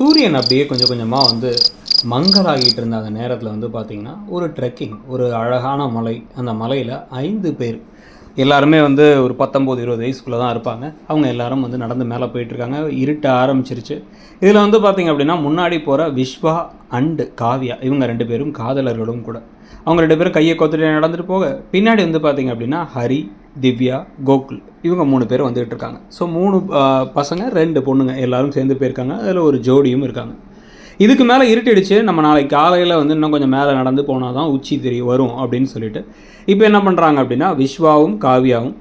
சூரியன் அப்படியே கொஞ்சம் கொஞ்சமாக வந்து மங்கலாகிட்டு இருந்த அந்த நேரத்தில் வந்து பார்த்திங்கன்னா ஒரு ட்ரெக்கிங் ஒரு அழகான மலை அந்த மலையில் ஐந்து பேர். எல்லாருமே வந்து ஒரு பத்தொம்போது இருபது வயசுக்குள்ளே தான் இருப்பாங்க. அவங்க எல்லாரும் வந்து நடந்து மேலே போயிட்டுருக்காங்க இருட்ட ஆரம்பிச்சிருச்சு. இதில் வந்து பார்த்திங்க அப்படின்னா முன்னாடி போகிற விஸ்வா அண்டு காவ்யா இவங்க ரெண்டு பேரும் காதலர்களும் கூட. அவங்க ரெண்டு பேரும் கையை கொத்துட்டு நடந்துட்டு போக. பின்னாடி வந்து பார்த்திங்க அப்படின்னா ஹரி திவ்யா கோகுல் இவங்க மூணு பேர் வந்துகிட்டு இருக்காங்க. ஸோ மூணு பசங்க ரெண்டு பொண்ணுங்க எல்லாரும் சேர்ந்து போயிருக்காங்க. அதில் ஒரு ஜோடியும் இருக்காங்க. இதுக்கு மேலே இருட்டிடுச்சு. நம்ம நாளைக்கு காலையில் வந்து இன்னும் கொஞ்சம் மேலே நடந்து போனால் தான் உச்சி தெரிய வரும் அப்படின்னு சொல்லிட்டு. இப்போ என்ன பண்ணுறாங்க அப்படின்னா விஸ்வாவும் காவியாவும்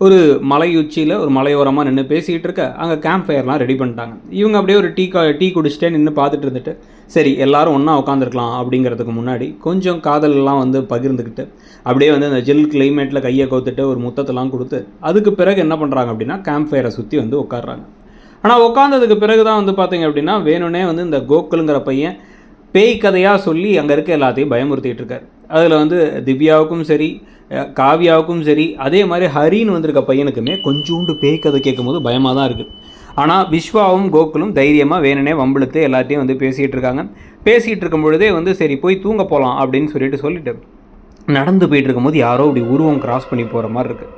ஒரு மலை உச்சியில் ஒரு மலையோரமாக நின்று பேசிகிட்டு இருக்க அங்கே கேம்ப் ஃபயர்லாம் ரெடி பண்ணிட்டாங்க. இவங்க அப்படியே ஒரு டீ கா டீ குடிச்சிட்டே நின்று பார்த்துட்டு இருந்துட்டு சரி எல்லாரும் ஒன்றா உட்காந்துருக்கலாம் அப்படிங்கிறதுக்கு முன்னாடி கொஞ்சம் காதலெல்லாம் வந்து பகிர்ந்துக்கிட்டு அப்படியே வந்து அந்த ஜில் கிளைமேட்டில் கையை கோத்துட்டு ஒரு முத்தத்தெல்லாம் கொடுத்து அதுக்கு பிறகு என்ன பண்ணுறாங்க அப்படின்னா கேம்ப் ஃபயரை சுற்றி வந்து உட்காடுறாங்க ஆனால் உட்காந்ததுக்கு பிறகு தான் வந்து பார்த்தீங்க அப்படின்னா வேணும்னே வந்து இந்த கோகுலுங்கிற பையன் பேய் கதையாக சொல்லி அங்கே இருக்க எல்லாத்தையும் பயமுறுத்திட்டு இருக்காரு அதில் வந்து திவ்யாவுக்கும் சரி காவியாவுக்கும் காவ்யாவுக்கும் சரி அதே மாதிரி ஹரின்னு வந்திருக்க பையனுக்குமே கொஞ்சோண்டு பேய் கதை கேட்கும்போது பயமாக தான் இருக்குது ஆனால் விஸ்வாவும் கோகுலும் தைரியமாக வேணுனே வம்பிழுத்து எல்லாத்தையும் வந்து பேசிகிட்டு இருக்காங்க. பேசிகிட்டு இருக்கும் பொழுதே வந்து சரி போய் தூங்க போகலாம் அப்படின்னு சொல்லிட்டு சொல்லிட்டு நடந்து போயிட்டு இருக்கும்போது யாரோ இப்படி உருவம் கிராஸ் பண்ணி போகிற மாதிரி இருக்குது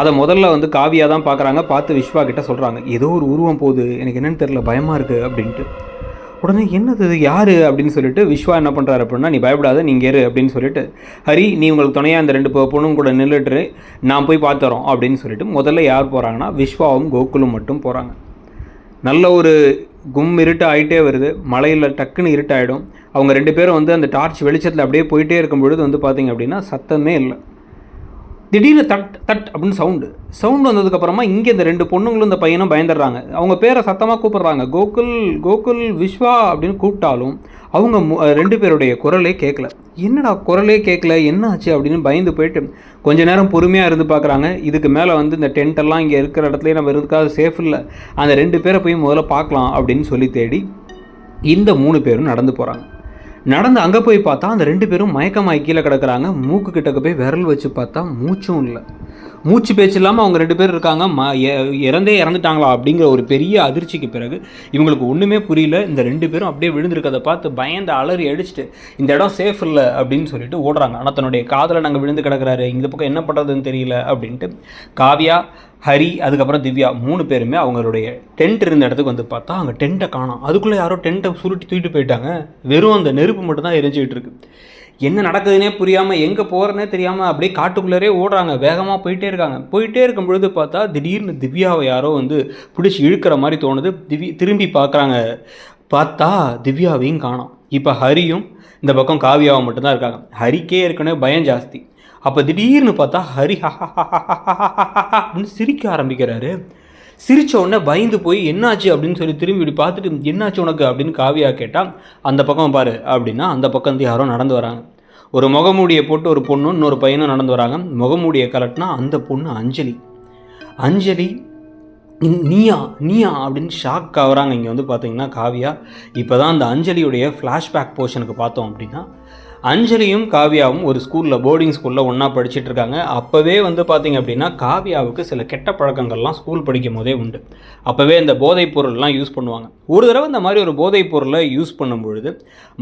அதை முதல்ல வந்து காவியாக தான் பார்க்குறாங்க பார்த்து விஸ்வா கிட்ட சொல்கிறாங்க ஏதோ ஒரு உருவம் போகுது. எனக்கு என்னென்னு தெரியல. பயமாக இருக்குது அப்படின்ட்டு. உடனே என்னது யார்? அப்படின்னு சொல்லிட்டு விஸ்வா என்ன பண்ணுறாரு அப்படின்னா நீ பயப்படாத நீங்கள் ஏறு அப்படின்னு சொல்லிட்டு ஹரி நீ உங்களுக்கு துணையாக அந்த ரெண்டு பொண்ணும் கூட நின்றுட்டு நான் போய் பார்த்துறோம் அப்படின்னு சொல்லிட்டு முதல்ல யார் போகிறாங்கன்னா விஸ்வாவும் கோகுலும் மட்டும் போகிறாங்க நல்ல ஒரு கும் இருட்டு ஆகிட்டே வருது. மலையில் டக்குன்னு இருட்டாயிடும். அவங்க ரெண்டு பேரும் வந்து அந்த டார்ச் வெளிச்சத்தில் அப்படியே போயிட்டே இருக்கும் பொழுது வந்து பார்த்தீங்க அப்படின்னா சத்தமே இல்லை. திடீர்னு தட் தட் அப்படின்னு சவுண்டு. சவுண்டு வந்ததுக்கப்புறமா இங்கே இந்த ரெண்டு பொண்ணுங்களும் இந்த பையனும் பயந்துடுறாங்க. அவங்க பேரை சத்தமாக கூப்பிட்றாங்க. கோகுல் கோகுல் விஸ்வா அப்படின்னு கூப்பிட்டாலும் அவங்க ரெண்டு பேருடைய குரலே கேட்கல என்னடா குரலே கேட்கல என்ன ஆச்சு அப்படின்னு பயந்து போயிட்டு கொஞ்ச நேரம் பொறுமையாக இருந்து பார்க்குறாங்க இதுக்கு மேலே வந்து இந்த டென்ட்டெல்லாம் எல்லாம் இங்கே இருக்கிற இடத்துலையே நம்ம இருக்கிறது சேஃப் இல்லை. அந்த ரெண்டு பேரை போய் முதல்ல பார்க்கலாம் அப்படின்னு சொல்லி தேடி இந்த மூணு பேரும் நடந்து போகிறாங்க நடந்து அங்கே போய் பார்த்தா அந்த ரெண்டு பேரும் மயக்கமாய் கீழே கிடக்குறாங்க. மூக்கு கிட்டக்கு போய் விரல் வச்சு பார்த்தா மூச்சும் இல்லை. மூச்சு பேச்சு இல்லாமல் அவங்க ரெண்டு பேர் இருக்காங்க. ம எ- இறந்தே இறந்துட்டாங்களா அப்படிங்கிற ஒரு பெரிய அதிர்ச்சிக்கு பிறகு இவங்களுக்கு ஒன்றுமே புரியல. இந்த ரெண்டு பேரும் அப்படியே விழுந்திருக்கதை பார்த்து பயந்து அலறி அடிச்சுட்டு இந்த இடம் சேஃப் இல்லை அப்படின்னு சொல்லிட்டு ஓடுறாங்க. ஆனால் தன்னுடைய காதில் நாங்கள் விழுந்து கிடக்குறாரு. இந்த பக்கம் என்ன பண்ணுறதுன்னு தெரியல அப்படின்ட்டு காவ்யா ஹரி அதுக்கப்புறம் திவ்யா மூணு பேருமே அவங்களுடைய டென்ட் இருந்த இடத்துக்கு வந்து பார்த்தா அங்கே டென்ட்டை காணோம். அதுக்குள்ளே யாரோ டென்ட்டை சுருட்டி தூக்கிட்டு போயிட்டாங்க. வெறும் அந்த நெருப்பு மட்டும் தான் எரிஞ்சிக்கிட்டு இருக்குது என்ன நடக்குதுன்னே புரியாமல் எங்கே போகிறனே தெரியாமல் அப்படியே காட்டுக்குள்ளரே ஓடுறாங்க வேகமாக போயிட்டே இருக்காங்க போயிட்டே இருக்கும் பொழுது பார்த்தா திடீர்னு திவ்யாவை யாரோ வந்து பிடிச்சி இழுக்கிற மாதிரி தோணுது திவ்ய திரும்பி பார்க்குறாங்க பார்த்தா திவ்யாவையும் காணோம் இப்போ ஹரியும் இந்த பக்கம் காவியாவும் மட்டும்தான் இருக்காங்க ஹரிக்கே ஏற்கனவே பயம் ஜாஸ்தி அப்போ திடீர்னு பார்த்தா ஹரி அப்படின்னு சிரிக்க ஆரம்பிக்கிறாரு சிரிச்ச உடனே பயந்து போய் என்னாச்சு? அப்படின்னு சொல்லி திரும்பி இப்படி பார்த்துட்டு என்னாச்சு உனக்கு? அப்படின்னு காவியா கேட்டால் அந்த பக்கம் பாரு அப்படின்னா அந்த பக்கம் வந்து யாரோ நடந்து வராங்க. ஒரு முகமூடியை போட்டு ஒரு பொண்ணும் இன்னொரு பையனும் நடந்து வராங்க. முகமூடியை கலட்டினா அந்த பொண்ணு அஞ்சலி. அஞ்சலி நீயா நீயா அப்படின்னு ஷாக் ஆகிறாங்க. இங்கே வந்து பார்த்தீங்கன்னா காவியா இப்போ தான் அந்த அஞ்சலியுடைய ஃப்ளாஷ்பேக் போர்ஷனுக்கு பார்த்தோம் அப்படின்னா அஞ்சலியும் காவியாவும் ஒரு ஸ்கூலில் போர்டிங் ஸ்கூலில் ஒன்றா படிச்சுட்டு இருக்காங்க. அப்போவே வந்து பார்த்திங்க அப்படின்னா காவியாவுக்கு சில கெட்ட பழக்கங்கள்லாம் ஸ்கூல் படிக்கும் போதே உண்டு. அப்போவே இந்த போதைப் பொருள்லாம் யூஸ் பண்ணுவாங்க. ஒரு தடவை இந்த மாதிரி ஒரு போதைப் பொருளை யூஸ் பண்ணும் பொழுது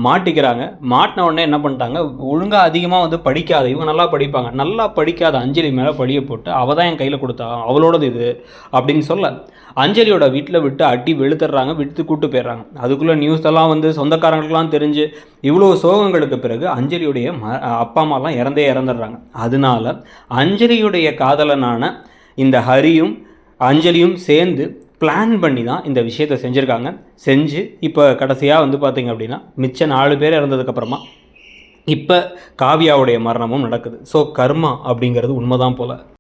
மாட்டிக்கிறாங்க. மாட்டின உடனே என்ன பண்ணிட்டாங்க? ஒழுங்காக அதிகமாக வந்து படிக்காத இவங்க நல்லா படிப்பாங்க. நல்லா படிக்காத அஞ்சலி மேலே படியை போட்டு அவள் தான் என் கையில் கொடுத்தா அவளோடது இது அப்படின்னு சொல்ல அஞ்சலியோட வீட்டில் விட்டு அட்டி வெளுத்துறாங்க விட்டு கூட்டு போயிடுறாங்க. அதுக்குள்ளே நியூஸ் எல்லாம் வந்து சொந்தக்காரங்களுக்குலாம் தெரிஞ்சு இவ்வளோ சோகங்களுக்கு பிறகு அஞ்சலியுடைய ம அப்பா அம்மாலாம் இறந்தே இறந்துடுறாங்க. அதனால அஞ்சலியுடைய காதலனான இந்த ஹரியும் அஞ்சலியும் சேர்ந்து பிளான் பண்ணி தான் இந்த விஷயத்தை செஞ்சுருக்காங்க. செஞ்சு இப்போ கடைசியாக வந்து பார்த்தீங்க அப்படின்னா மிச்சம் நாலு பேர் இறந்ததுக்கப்புறமா இப்போ காவியாவுடைய மரணமும் நடக்குது. ஸோ கர்மா அப்படிங்கிறது உண்மைதான் போல்.